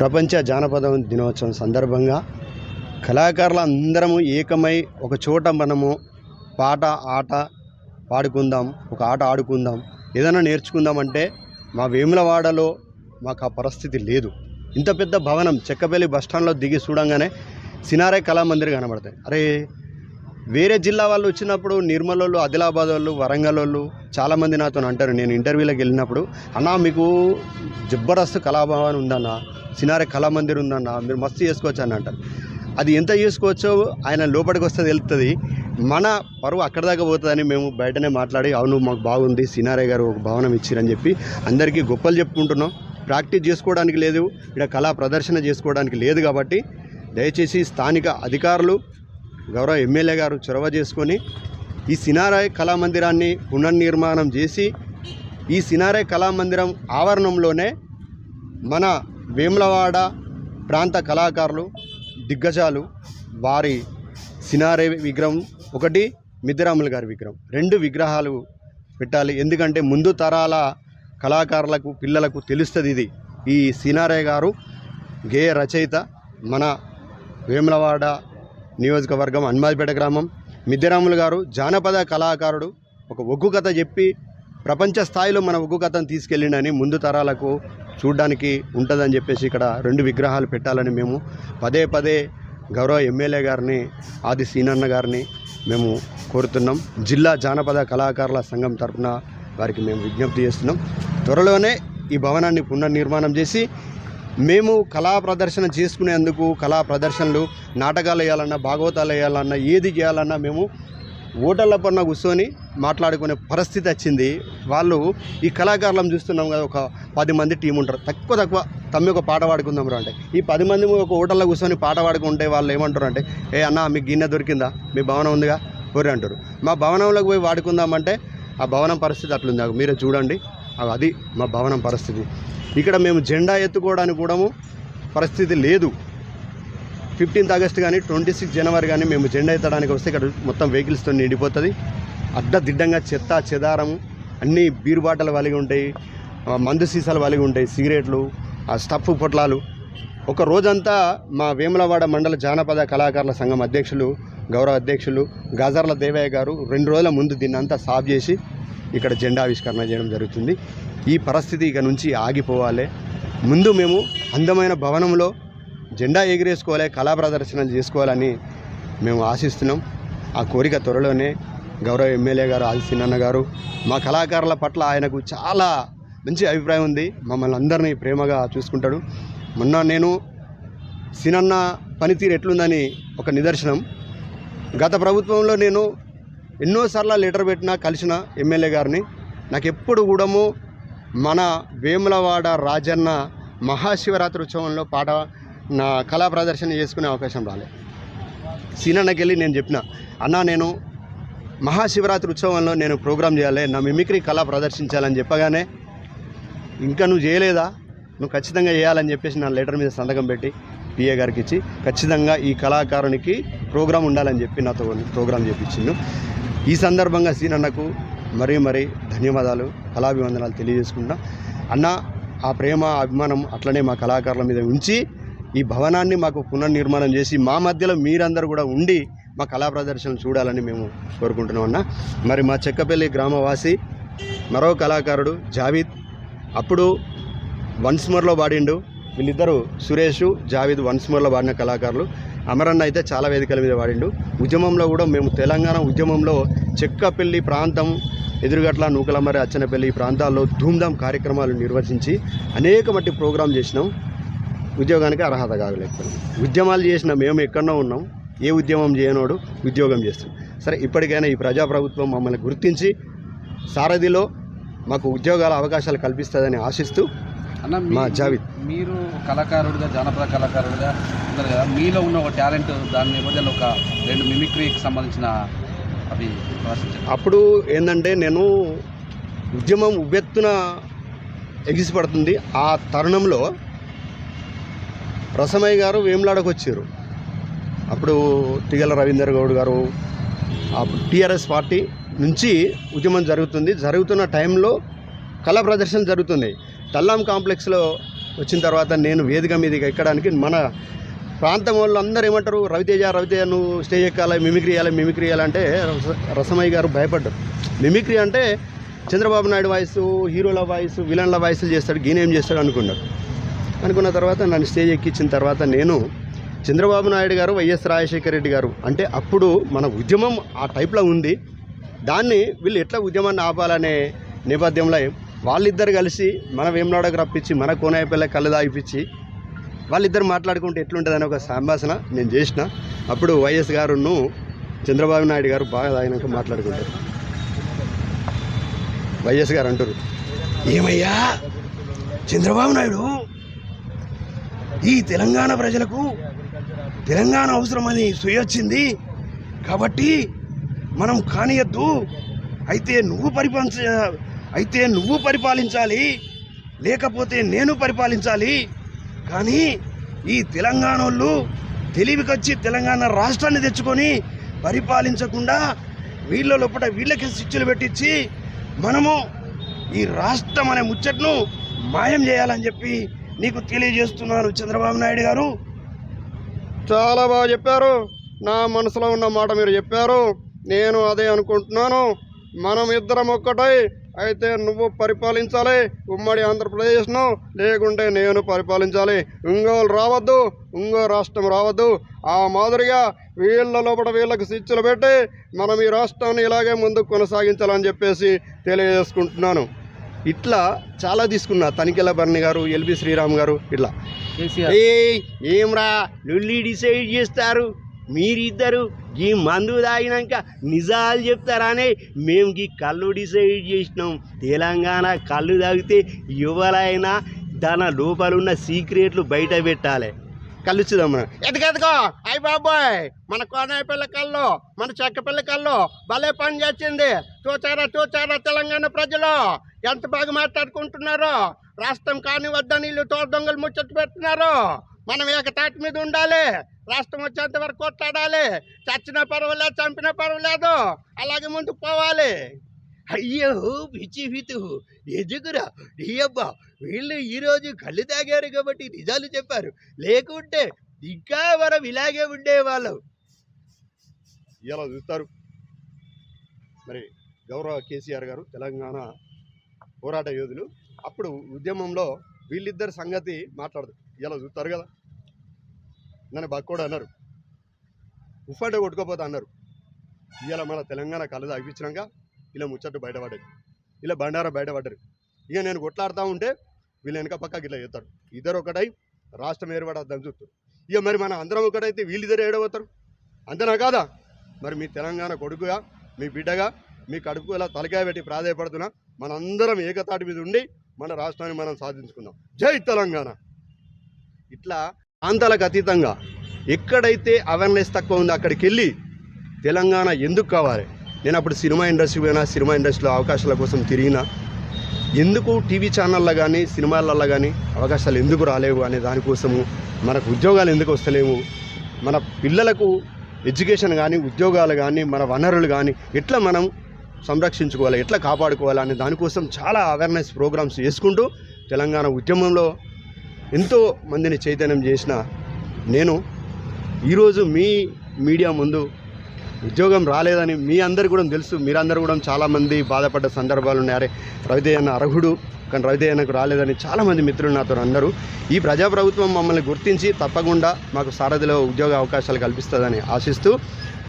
ప్రపంచ జానపద దినోత్సవం సందర్భంగా కళాకారులు అందరము ఏకమై ఒక చోట మనము పాట ఆట పాడుకుందాం ఒక ఆట ఆడుకుందాం ఏదైనా నేర్చుకుందాం అంటే మా వేములవాడలో మాకు ఆ పరిస్థితి లేదు. ఇంత పెద్ద భవనం చెక్కపల్లి బస్టాండ్లో దిగి చూడంగానే సినారే కళామందిర్ కనబడతాయి. అరే వేరే జిల్లా వాళ్ళు వచ్చినప్పుడు నిర్మల్ వాళ్ళు ఆదిలాబాద్ వాళ్ళు వరంగల్ వాళ్ళు చాలామంది నాతో అంటారు. నేను ఇంటర్వ్యూలకు వెళ్ళినప్పుడు అన్నా మీకు జబర్దస్త్ కళాభవన్ ఉందన్న సినారే కళామందిర్ ఉందన్న మీరు మస్తు చేసుకోవచ్చు అని అంటారు. అది ఎంత చేసుకోవచ్చో ఆయన లోపలికి వస్తే తెలుస్తుంది మన పరువు అక్కడ దాకా పోతుందని మేము బయటనే మాట్లాడి అవును మాకు బాగుంది సినారే గారు ఒక భవనం ఇచ్చిరని చెప్పి అందరికీ గొప్పలు చెప్పుకుంటున్నాం. ప్రాక్టీస్ చేసుకోవడానికి లేదు ఇక్కడ కళా ప్రదర్శన చేసుకోవడానికి లేదు కాబట్టి దయచేసి స్థానిక అధికారులు గౌరవ ఎమ్మెల్యే గారు చొరవ చేసుకొని ఈ సినారాయ్ కళామందిరాన్ని పునర్నిర్మాణం చేసి ఈ సినారాయ్ కళామందిరం ఆవరణంలోనే మన వేములవాడ ప్రాంత కళాకారులు దిగ్గజాలు వారి సినారే విగ్రహం ఒకటి మిద్దిరాములు గారి విగ్రహం. రెండు విగ్రహాలు పెట్టాలి. ఎందుకంటే ముందు తరాల కళాకారులకు పిల్లలకు తెలుస్తుంది ఇది. ఈ సినారే గారు గేయ రచయిత మన వేములవాడ నియోజకవర్గం హనుమాజ్పేట గ్రామం మిద్దెరాములు గారు జానపద కళాకారుడు ఒక ఒగ్గు కథ చెప్పి ప్రపంచ స్థాయిలో మన ఒగ్గు కథను తీసుకెళ్ళిండని ముందు తరాలకు చూడడానికి ఉంటుందని చెప్పేసి ఇక్కడ రెండు విగ్రహాలు పెట్టాలని మేము పదే పదే గౌరవ ఎమ్మెల్యే గారిని ఆది సీనన్న గారిని మేము కోరుతున్నాం. జిల్లా జానపద కళాకారుల సంఘం తరఫున వారికి మేము విజ్ఞప్తి చేస్తున్నాం. త్వరలోనే ఈ భవనాన్ని పునర్నిర్మాణం చేసి మేము కళా ప్రదర్శన చేసుకునేందుకు కళా ప్రదర్శనలు నాటకాలు వేయాలన్నా భాగవతాలు వేయాలన్నా ఏది చేయాలన్నా మేము ఓటర్ల పన్న కూర్చొని మాట్లాడుకునే పరిస్థితి వచ్చింది. వాళ్ళు ఈ కళాకారులను చూస్తున్నాం కదా ఒక పది మంది టీం ఉంటారు. తక్కువ తక్కువ తమ్మి ఒక పాట పాడుకుందాం రా అంటే. ఈ పది మంది ఒక ఓటర్లో కూర్చొని పాట పాడుకుంటే వాళ్ళు ఏమంటారు అంటే ఏ అన్న మీకు గిన్నె దొరికిందా? మీ భవనం ఉందిగా? ఒర్రి అంటారు. మా భవనంలోకి పోయి వాడుకుందామంటే ఆ భవనం పరిస్థితి అట్లుంది. మీరే చూడండి. అది మా భవనం పరిస్థితి. ఇక్కడ మేము జెండా ఎత్తుకోవడానికి కూడా పరిస్థితి లేదు. ఫిఫ్టీన్త్ ఆగస్ట్ కానీ ట్వంటీ సిక్స్ జనవరి కానీ మేము జెండా ఎత్తడానికి వస్తే ఇక్కడ మొత్తం వెహికల్స్తో నిండిపోతుంది. అడ్డదిడ్డంగా చెత్త చెదారము అన్నీ బీరు బాటలు వలిగి ఉంటాయి మందు సీసాలు వలిగి ఉంటాయి సిగరెట్లు ఆ స్టఫ్ పొట్లాలు. ఒక రోజంతా మా వేములవాడ మండల జానపద కళాకారుల సంఘం అధ్యక్షులు గౌరవ అధ్యక్షులు గాజర్ల దేవయ్య గారు రెండు రోజుల ముందు దీన్నంతా సాఫ్ చేసి ఇక్కడ జెండా ఆవిష్కరణ చేయడం జరుగుతుంది. ఈ పరిస్థితి ఇక నుంచి ఆగిపోవాలి. ముందు మేము అందమైన భవనంలో జెండా ఎగిరేసుకోవాలి కళా ప్రదర్శనలు చేసుకోవాలని మేము ఆశిస్తున్నాం. ఆ కోరిక త్వరలోనే గౌరవ ఎమ్మెల్యే గారు ఆదిసినన్న గారు మా కళాకారుల పట్ల ఆయనకు చాలా మంచి అభిప్రాయం ఉంది. మమ్మల్ని అందరినీ ప్రేమగా చూసుకుంటాడు. మొన్న నేను సినన్న పనితీరు ఎట్లుందని ఒక నిదర్శనం. గత ప్రభుత్వంలో నేను ఎన్నోసార్లు లెటర్ పెట్టినా కలిసిన ఎమ్మెల్యే గారిని నాకు ఎప్పుడు కూడాము మన వేములవాడ రాజన్న మహాశివరాత్రి ఉత్సవంలో పాట నా కళా ప్రదర్శన చేసుకునే అవకాశం రాలే. సీనన్నకి వెళ్ళి నేను చెప్పిన అన్న నేను మహాశివరాత్రి ఉత్సవంలో నేను ప్రోగ్రామ్ చేయాలి నా మిమిక్రీ కళ ప్రదర్శించాలని చెప్పగానే ఇంకా నువ్వు చేయలేదా? నువ్వు ఖచ్చితంగా చేయాలని చెప్పేసి నా లెటర్ మీద సంతకం పెట్టి పిఏ గారికి ఇచ్చి ఖచ్చితంగా ఈ కళాకారునికి ప్రోగ్రాం ఉండాలని చెప్పి నాతో ప్రోగ్రాం చేపించిండు. ఈ సందర్భంగా సీనన్నకు మరీ మరీ ధన్యవాదాలు కళాభివందనాలు తెలియజేసుకుంటా అన్న ఆ ప్రేమ అభిమానం అట్లనే మా కళాకారుల మీద ఉంచి ఈ భవనాన్ని మాకు పునర్నిర్మాణం చేసి మా మధ్యలో మీరందరూ కూడా ఉండి మా కళా ప్రదర్శనలు చూడాలని మేము కోరుకుంటున్నాం అన్న. మరి మా చెక్కపల్లి గ్రామవాసి మరో కళాకారుడు జావీద్ అప్పుడు వన్స్మోర్లో పాడిండు వీళ్ళిద్దరూ సురేష్ జావీద్ వన్స్మోర్లో పాడిన కళాకారులు. అమరన్న అయితే చాలా వేదికల మీద వాడిండు. ఉద్యమంలో కూడా మేము తెలంగాణ ఉద్యమంలో చెక్కపల్లి ప్రాంతం ఎదురుగట్ల నూకలమరి అచ్చనపల్లి ఈ ప్రాంతాల్లో ధూమ్ధామ్ కార్యక్రమాలు నిర్వహించి అనేక మట్టి ప్రోగ్రాం చేసినాం. ఉద్యోగానికి అర్హత కాగలేకపోయినాం. ఉద్యమాలు చేసిన మేము ఎక్కడో ఉన్నాం. ఏ ఉద్యమం చేయనోడు ఉద్యోగం చేస్తాం సరే ఇప్పటికైనా ఈ ప్రజాప్రభుత్వం మమ్మల్ని గుర్తించి సారథిలో మాకు ఉద్యోగాల అవకాశాలు కల్పిస్తుందని ఆశిస్తూ మీ- మా జావిద్. మీరు కళాకారుడిగా జానపద కళాకారుడిగా ఉన్నారు కదా మీలో ఉన్న ఒక టాలెంట్ దాని నేపథ్యంలో ఒక రెండు మిమిక్రీకి సంబంధించిన అవి అప్పుడు ఏంటంటే నేను ఉద్యమం ఉవ్వెత్తున ఎగిసిపడుతుంది ఆ తరుణంలో రసమయ్య గారు వేములాడకు వచ్చారు అప్పుడు తిగల రవీందర్ గౌడ్ గారు టీఆర్ఎస్ పార్టీ నుంచి ఉద్యమం జరుగుతుంది. జరుగుతున్న టైంలో కళా ప్రదర్శన జరుగుతుంది. తల్లాం కాంప్లెక్స్లో వచ్చిన తర్వాత నేను వేదిక మీదకి ఎక్కడానికి మన ప్రాంతం వాళ్ళు అందరూ ఏమంటారు? రవితేజ రవితేజ నువ్వు స్టేజ్ ఎక్కాలి మిమిక్రీ చేయాలి మిమిక్రీ చేయాలంటే రస- రసమయ్య గారు భయపడ్డారు. మిమిక్రీ అంటే చంద్రబాబు నాయుడు వాయిస్ హీరోల వాయిస్ విలన్ల వాయిస్లు చేస్తాడు గీనేం చేస్తాడు అనుకున్నాడు. అనుకున్న తర్వాత నన్ను స్టేజ్ ఎక్కించిన తర్వాత నేను చంద్రబాబు నాయుడు గారు వైఎస్ రాజశేఖర రెడ్డి గారు అంటే అప్పుడు మన ఉద్యమం ఆ టైప్లో ఉంది. దాన్ని వీళ్ళు ఎట్లా ఉద్యమాన్ని ఆపాలనే నేపథ్యంలో వాళ్ళిద్దరు కలిసి మన వేమనాడకు రప్పించి మన కోనాయపల్లె కళ్ళు దాగిపించి వాళ్ళిద్దరు మాట్లాడుకుంటే ఎట్లుంటుందని ఒక సంభాషణ నేను చేసిన. అప్పుడు వైఎస్ గారును చంద్రబాబు నాయుడు గారు బాగా తాగినాక మాట్లాడుకుంటారు. వైఎస్ గారు అంటారు ఏమయ్యా చంద్రబాబు నాయుడు ఈ తెలంగాణ ప్రజలకు తెలంగాణ అవసరమని సుయొచ్చింది కాబట్టి మనం కానియద్దు. అయితే నువ్వు పరిపాలించ అయితే నువ్వు పరిపాలించాలి లేకపోతే నేను పరిపాలించాలి. కానీ ఈ తెలంగాణ వాళ్ళు తెలివికొచ్చి తెలంగాణ రాష్ట్రాన్ని తెచ్చుకొని పరిపాలించకుండా వీళ్ళ లోపల వీళ్ళకి శిక్షలు పెట్టించి మనము ఈ రాష్ట్రం అనే ముచ్చట్ను మాయం చేయాలని చెప్పి నీకు తెలియజేస్తున్నాను చంద్రబాబు నాయుడు గారు. చాలా బాగా చెప్పారు. నా మనసులో ఉన్న మాట మీరు చెప్పారు. నేను అదే అనుకుంటున్నాను. మనం ఇద్దరం ఒక్కటై అయితే నువ్వు పరిపాలించాలి. ఉమ్మడి ఆంధ్రప్రదేశ్ను లేకుంటే నేను పరిపాలించాలి. ఇంగోలు రావద్దు ఇంగో రాష్ట్రం రావద్దు. ఆ మాదిరిగా వీళ్ళ లోపల వీళ్ళకి శిక్షలు పెట్టి మనం ఈ రాష్ట్రాన్ని ఇలాగే ముందుకు కొనసాగించాలని చెప్పేసి తెలియజేసుకుంటున్నాను. ఇట్లా చాలా తీసుకున్నా తనికెల బర్ని గారు ఎల్బి శ్రీరామ్ గారు ఇట్లా. ఏయ్ ఏమ్రా లొల్లి డిసైడ్ చేస్తారు. మీరిద్దరు ఈ మందు తాగినాక నిజాలు చెప్తారనే మేము ఈ కళ్ళు డిసైడ్ చేసినాం. తెలంగాణ కళ్ళు తాగితే ఎవరైనా దాని లోపల ఉన్న సీక్రెట్లు బయట పెట్టాలి. కళ్ళు చూద్దాం మనం. ఎదగెదగో అయ్యి బాబోయ్. మన కోనాయపల్లి కళ్ళు మన చెక్కపల్లి కళ్ళు భలే పని చేసింది. చూచారా చూచారా తెలంగాణ ప్రజలు? ఎంత బాగా మాట్లాడుకుంటున్నారో? రాష్ట్రం కానివద్దని వీళ్ళు తోట దొంగలు ముచ్చట పెడుతున్నారు. మనం ఏకతాటి మీద ఉండాలి. రాష్ట్రం వచ్చేంత వరకు కొట్లాడాలి. చచ్చినా పర్వాలేదు చంపినా పర్వాలేదు. అలాగే ముందుకు పోవాలి. అయ్యో పిచ్చి పితు. ఎదుగురా. అబ్బా. వీళ్ళు ఈరోజు కళ్ళు తాగారు కాబట్టి నిజాలు చెప్పారు. లేకుంటే ఇంకా మనం ఇలాగే ఉండేవాళ్ళం. ఇలా చూస్తారు? మరి గౌరవ కేసీఆర్ గారు తెలంగాణ పోరాట యోధులు. అప్పుడు ఉద్యమంలో వీళ్ళిద్దరి సంగతి మాట్లాడదు. ఇలా చూస్తారు కదా. నన్ను బక్కోడు అన్నారు. ఉఫ్ఫంటే కొట్టుకోపోతా అన్నారు. ఇలా మన తెలంగాణ కళ తాగిపించినాక ఇలా ముచ్చట్టు బయటపడ్డారు ఇలా బండారా బయటపడ్డారు. ఇక నేను కొట్లాడుతూ ఉంటే వీళ్ళు వెనక పక్కకి ఇట్లా చేస్తారు. ఇద్దరు ఒకటై రాష్ట్రం ఏర్పడద్దని చూస్తారు. ఇక మరి మన అందరం ఒకటైతే వీళ్ళిద్దరు ఏడవతారు అంతేనా కాదా? మరి మీ తెలంగాణ కొడుకుగా మీ బిడ్డగా మీ కడుపు ఇలా తలకాయ పెట్టి ప్రాధాయపడుతున్నా మనందరం ఏకతాటి మీద ఉండి మన రాష్ట్రాన్ని మనం సాధించుకుందాం. జై తెలంగాణ! ఇట్లా ప్రాంతాలకు అతీతంగా ఎక్కడైతే అవేర్నెస్ తక్కువ ఉందో అక్కడికి వెళ్ళి తెలంగాణ ఎందుకు కావాలి? నేను అప్పుడు సినిమా ఇండస్ట్రీ పోయినా సినిమా ఇండస్ట్రీలో అవకాశాల కోసం తిరిగినా ఎందుకు టీవీ ఛానళ్ళలో కానీ సినిమాలలో కానీ అవకాశాలు ఎందుకు రాలేవు అనే దానికోసము మనకు ఉద్యోగాలు ఎందుకు వస్తలేవు మన పిల్లలకు ఎడ్యుకేషన్ కానీ ఉద్యోగాలు కానీ మన వనరులు కానీ ఎట్లా మనం సంరక్షించుకోవాలి ఎట్లా కాపాడుకోవాలి అనే దానికోసం చాలా అవేర్నెస్ ప్రోగ్రామ్స్ చేసుకుంటూ తెలంగాణ ఉద్యమంలో ఎంతో మందిని చైతన్యం చేసిన నేను ఈరోజు మీ మీడియా ముందు ఉద్యోగం రాలేదని మీ అందరు కూడా తెలుసు. మీరందరూ కూడా చాలామంది బాధపడ్డ సందర్భాలు ఉన్నాయి. అరే రవిదయ్యన్న అర్హుడు కానీ రవిదయ్యన్నకు రాలేదని చాలామంది మిత్రులు నాతో అందరూ ఈ ప్రజాప్రభుత్వం మమ్మల్ని గుర్తించి తప్పకుండా మాకు సారథిలో ఉద్యోగ అవకాశాలు కల్పిస్తుందని ఆశిస్తూ